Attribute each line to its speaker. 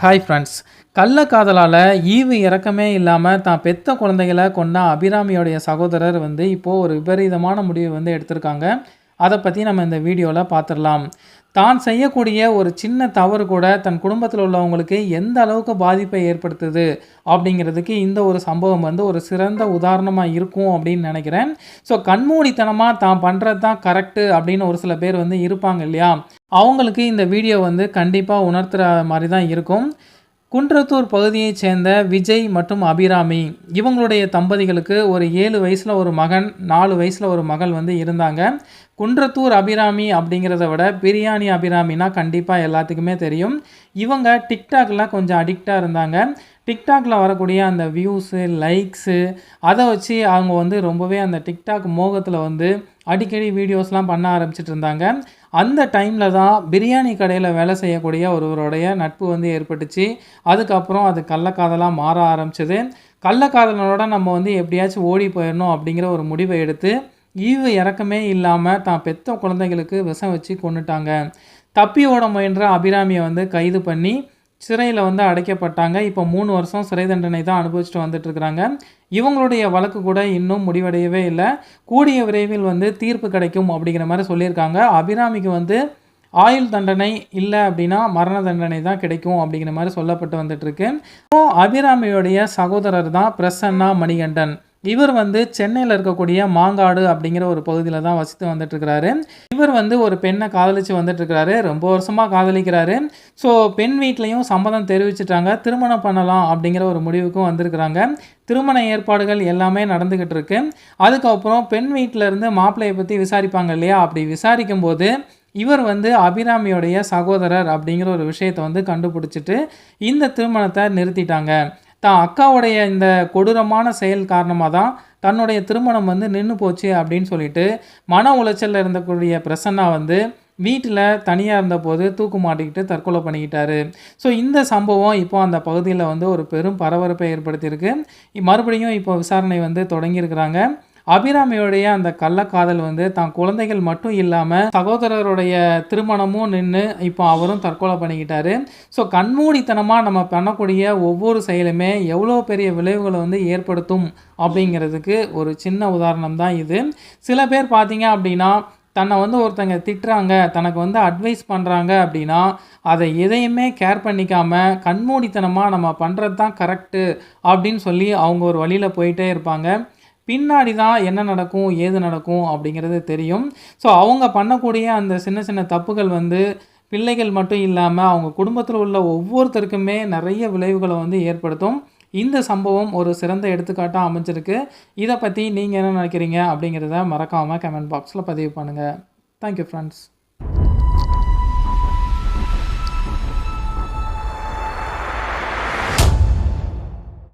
Speaker 1: Hi friends கள்ளக்காதலால் ஈவு இறக்கமே இல்லாமல் தான் பெத்த குழந்தைகளை கொண்ட அபிராமியோடைய சகோதரர் வந்து இப்போது ஒரு விபரீதமான முடிவு வந்து எடுத்திருக்காங்க. அதை பற்றி நம்ம இந்த வீடியோவில் பார்த்துடலாம் தான் செய்யக்கூடிய ஒரு சின்ன தவறு கூட தன் குடும்பத்தில் உள்ளவங்களுக்கு எந்த அளவுக்கு பாதிப்பை ஏற்படுத்துது அப்படிங்கிறதுக்கு இந்த ஒரு சம்பவம் வந்து ஒரு சிறந்த உதாரணமாக இருக்கும் அப்படின்னு நினைக்கிறேன். ஸோ கண்மூடித்தனமாக தான் பண்ணுறது தான் கரெக்டு அப்படின்னு ஒரு சில பேர் வந்து இருப்பாங்க இல்லையா? அவங்களுக்கு இந்த வீடியோ வந்து கண்டிப்பாக உணர்த்துகிற மாதிரி தான் இருக்கும். குன்றத்தூர் பகுதியைச் சேர்ந்த விஜய் மற்றும் அபிராமி. இவங்களுடைய தம்பதிகளுக்கு ஒரு ஏழு வயசில் ஒரு மகன் நாலு வயசில் ஒரு மகள் வந்து இருந்தாங்க. குன்றத்தூர் அபிராமி அப்படிங்கிறத விட பிரியாணி அபிராமினா கண்டிப்பாக எல்லாத்துக்குமே தெரியும். இவங்க டிக்டாக்லாம் கொஞ்சம் அடிக்டாக இருந்தாங்க. டிக்டாக்ல வரக்கூடிய அந்த வியூஸு லைக்ஸு அதை வச்சு அவங்க வந்து ரொம்பவே அந்த டிக்டாக் மோகத்தில் வந்து அடிக்கடி வீடியோஸ்லாம் பண்ண ஆரம்பிச்சிட்டு இருந்தாங்க. அந்த டைமில் தான் பிரியாணி கடையில் வேலை செய்யக்கூடிய ஒருவருடைய நட்பு வந்து ஏற்பட்டுச்சு. அதுக்கப்புறம் அது கள்ளக்காதலாக மாற ஆரம்பிச்சது. கள்ளக்காதலனோட நம்ம வந்து எப்படியாச்சும் ஓடி போயிடணும் அப்படிங்கிற ஒரு முடிவை எடுத்து ஈவு இறக்கமே இல்லாமல் தான் பெத்த குழந்தைகளுக்கு விஷம் வச்சு கொண்டுட்டாங்க தப்பி ஓட முயன்ற அபிராமியை வந்து கைது பண்ணி சிறையில் வந்து அடைக்கப்பட்டாங்க. இப்போ மூணு வருஷம் சிறை தண்டனை தான் அனுபவிச்சுட்டு வந்துட்டுருக்குறாங்க. இவங்களுடைய வழக்கு கூட இன்னும் முடிவடையவே இல்லை. கூடிய விரைவில் வந்து தீர்ப்பு கிடைக்கும் அப்படிங்கிற மாதிரி சொல்லியிருக்காங்க. அபிராமிக்கு வந்து ஆயுள் தண்டனை இல்லை அப்படின்னா மரண தண்டனை தான் கிடைக்கும் அப்படிங்கிற மாதிரி சொல்லப்பட்டு வந்துட்டுருக்கு. இப்போ அபிராமியுடைய சகோதரர் தான் பிரசன்னா மணிகண்டன். இவர் வந்து சென்னையில் இருக்கக்கூடிய மாங்காடு அப்படிங்கிற ஒரு பகுதியில் தான் வசித்து வந்துட்டுருக்கிறாரு. இவர் வந்து ஒரு பெண்ணை காதலித்து வந்துட்டுருக்கிறாரு. ரொம்ப வருஷமாக காதலிக்கிறாரு. ஸோ பெண் வீட்லேயும் சம்மதம் தெரிவிச்சிட்டாங்க. திருமணம் பண்ணலாம் அப்படிங்கிற ஒரு முடிவுக்கும் வந்திருக்கிறாங்க. திருமண ஏற்பாடுகள் எல்லாமே நடந்துக்கிட்டு இருக்கு அதுக்கப்புறம் பெண் வீட்டில் இருந்து மாப்பிள்ளையை பற்றி விசாரிப்பாங்க இல்லையா? அப்படி விசாரிக்கும் போது இவர் வந்து அபிராமியோடைய சகோதரர் அப்படிங்கிற ஒரு விஷயத்தை வந்து கண்டுபிடிச்சிட்டு இந்த திருமணத்தை நிறுத்திட்டாங்க. தான் அக்காவுடைய இந்த கொடூரமான செயல் காரணமாக தான் தன்னுடைய திருமணம் வந்து நின்று போச்சு அப்படின்னு சொல்லிட்டு மன உளைச்சலில் இருந்தக்கூடிய பிரசன்னா வந்து வீட்டில் தனியாக இருந்தபோது தூக்கு மாட்டிக்கிட்டு தற்கொலை பண்ணிக்கிட்டாரு. ஸோ இந்த சம்பவம் இப்போ அந்த பகுதியில் வந்து ஒரு பெரும் பரபரப்பை ஏற்படுத்தியிருக்கு. மறுபடியும் இப்போ விசாரணை வந்து தொடங்கியிருக்கிறாங்க. அபிராமியோடைய அந்த கள்ளக்காதல் வந்து தான் குழந்தைகள் மட்டும் இல்லாமல் சகோதரருடைய திருமணமும் நின்று இப்போ அவரும் தற்கொலை பண்ணிக்கிட்டாரு. ஸோ கண்மூடித்தனமாக நம்ம பண்ணக்கூடிய ஒவ்வொரு செயலுமே எவ்வளோ பெரிய விளைவுகளை வந்து ஏற்படுத்தும் அப்படிங்கிறதுக்கு ஒரு சின்ன உதாரணம் தான் இது. சில பேர் பார்த்தீங்க அப்படின்னா தன்னை வந்து ஒருத்தங்க திட்டுறாங்க தனக்கு வந்து அட்வைஸ் பண்ணுறாங்க அப்படின்னா அதை எதையுமே கேர் பண்ணிக்காமல் கண்மூடித்தனமாக நம்ம பண்ணுறது தான் கரெக்டு அப்படின்னு சொல்லி அவங்க ஒரு வழியில் போயிட்டே இருப்பாங்க. பின்னாடி தான் என்ன நடக்கும் ஏது நடக்கும் அப்படிங்கிறது தெரியும். ஸோ அவங்க பண்ணக்கூடிய அந்த சின்ன சின்ன தப்புகள் வந்து பிள்ளைகள் மட்டும் இல்லாமல் அவங்க குடும்பத்தில் உள்ள ஒவ்வொருத்தருக்குமே நிறைய விளைவுகளை வந்து ஏற்படுத்தும். இந்த சம்பவம் ஒரு சிறந்த எடுத்துக்காட்டாக அமைஞ்சிருக்கு. இதை பற்றி நீங்கள் என்ன நினைக்கிறீங்க அப்படிங்கிறத மறக்காமல் கமெண்ட் பாக்ஸில் பதிவு பண்ணுங்கள் தேங்க்யூ ஃப்ரெண்ட்ஸ்